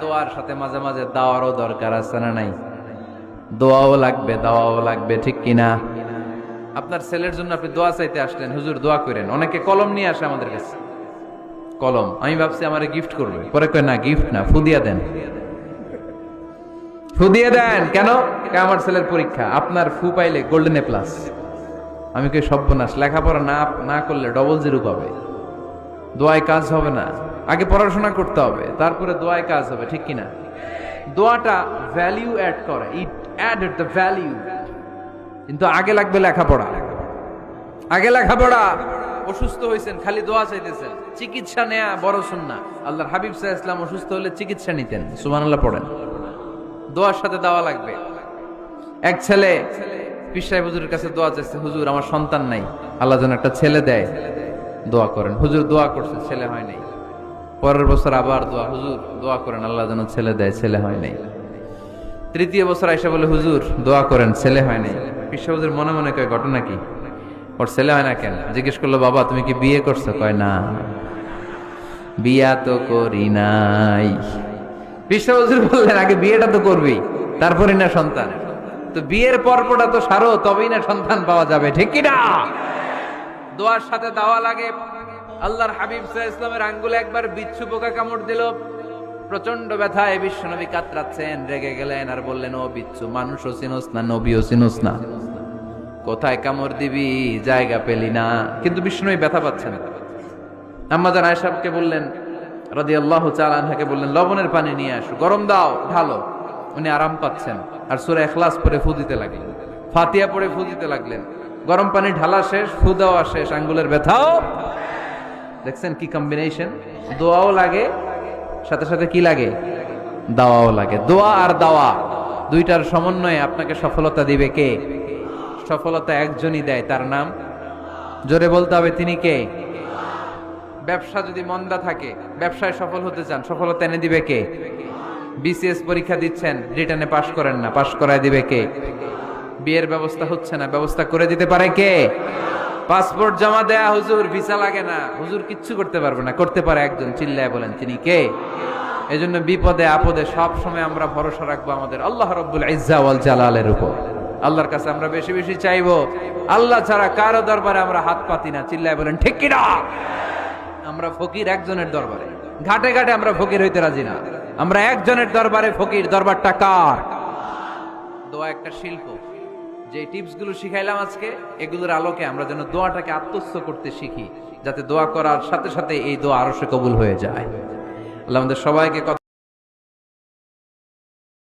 দোয়ার সাথে মাঝে মাঝে দাওয়ারও দরকার আছে না নাই? দোয়াও লাগবে, দাওয়াও লাগবে, ঠিক কিনা? আপনার ছেলের জন্য আপনি দোয়া চাইতে আসলেন, হুজুর দোয়া করেন। অনেকে কলম নিয়ে আসে আমাদের কাছে। কলম। আমি ভাবছি আমারে গিফট করবে। পরে কয়, না গিফট না, ফুদিয়া দেন। ফু দিয়ে দেন। কেন? আমার ছেলের পরীক্ষা? আপনার ফু পাইলে গোল্ডেন এ প্লাস আমি কই, সর্বনাশ, লেখাপড়া না না করলে ডবল জিরো পাবে। দোয়ায় কাজ হবে না। আগে পড়াশোনা করতে হবে, তারপরে দোয়ায় কাজ হবে, ঠিক কিনা? দোয়াটা ভ্যালিউ অ্যাড করে ইট অ্যাডেড দ্য ভ্যালিউ কিন্তু আগে লাগবে লেখাপড়া। আগে লেখাপড়া, অসুস্থ হয়েছেন খালি দোয়া চাইতেছেন, চিকিৎসা নেয়া বড় সুন্না আল্লাহর হাবিব সাহা ইসলাম অসুস্থ হলে চিকিৎসা নিতেন, সুবহানাল্লাহ পড়েন। দোয়ার সাথে দেওয়া লাগবে। এক ছেলে পিসাই হুজুরের কাছে দোয়া চাইছে, হুজুর, আমার সন্তান নাই। আল্লাহ যেন একটা ছেলে দেয়। দোয়া করেন। হুজুর দোয়া করছে, ছেলে হয় নাই। পরের বছর আবার দোয়া, হুজুর দোয়া করেন, আল্লাহ যেন ছেলে দেয়, ছেলে হয় নাই। তৃতীয় বছর আইসা বলে, হুজুর দোয়া করেন, ছেলে হয় নাই। হুজুর মনে মনে কয়, ঘটনা কি? ওর ছেলে হয় না কেন? জিজ্ঞেস করল, বাবা, তুমি কি বিয়ে করছ? কয়, না। বিয়া তো করি নাই। বিশ্ব বললেন, আগে বিয়েটা তো করবি তারপরে না সন্তান। তো বিয়ের পর্বটা তো সারো, তবেই না সন্তান পাওয়া যাবে, ঠিক কি না? দোয়ার সাথে দাওয়া লাগে। আল্লাহর হাবিব সাহা ইসলামের আঙ্গুলে একবার বিচ্ছু পোকা কামড় দিল। প্রচণ্ড ব্যথায় বিশ্বনবী কাতরাচ্ছেন, রেগে গেলেন আর বললেন, ও বিচ্ছু, মানুষও চিনোস না, নবীও চিনোস না। কোথায় কামড় দিবি? জায়গা পেলি না। কিন্তু বিষ্ণুই ব্যথা পাচ্ছেন আম্মাজান আয়সাবকে বললেন রাদি আল্লাহ চালানহাকে বললেন, লবণের পানি নিয়ে আসো, গরম দাও, ঢালো। উনি আরাম পাচ্ছেন আর সুরে এখলাস পরে ফু দিতে লাগলেন। ফাতিয়া পরে ফু দিতে লাগলেন। গরম পানি ঢালা শেষ, ফু দেওয়া শেষ, আঙ্গুলের ব্যথাও দেখছেন কি কম্বিনেশন দোয়াও লাগে, সাথে সাথে কি লাগে? দাওয়াও লাগে। দোয়া আর দাওয়া, দুইটার সমন্বয়ে আপনাকে সফলতা দিবে কে? সফলতা একজনই দেয়, তার নাম? জোরে বলতে হবে তিনি কে? ব্যবসা যদি মন্দা থাকে, ব্যবসায় সফল হতে চান, সফলতা এনে দিবে কে? বিসিএস পরীক্ষা দিচ্ছেন, রিটার্নে পাশ করেন না, পাশ করায় দিবে কে? বিয়ের ব্যবস্থা হচ্ছে না। ব্যবস্থা করে দিতে পারে কে? পাসপোর্ট জমা দেয়া হুজুর, ভিসা লাগে না। হুজুর কিচ্ছু করতে পারবে না। করতে পারে একজন, চিল্লায় বলেন, তিনি কে? এজন্য বিপদে, আপদে সব সময় আমরা ভরসা রাখব আমাদের। আল্লাহ রব্বুল ইজ্জা ওয়াল জালালের উপর। আল্লাহর কাছে আমরা বেশি বেশি চাইব। আল্লাহ ছাড়া কারও দরবারে আমরা হাত পাতি না। চিল্লায় বলেন, ঠিক কিনা? আমরা ফকির একজনের দরবারে। ঘাটে ঘাটে আমরা ফকির হইতে রাজি না। আমরা একজনের দরবারে ফকির। দরবারটা কার? দোয়া একটা শিল্প। যে টিপসগুলো শিখাইলাম আজকে, এগুলোর আলোকে আমরা যেন দোয়াটাকে আত্মস্থ করতে শিখি, যাতে দোয়া করার সাথে সাথে এই দোয়া আরও সে কবুল হয়ে যায়। আল্লাহ আমাদের সবাইকে কথা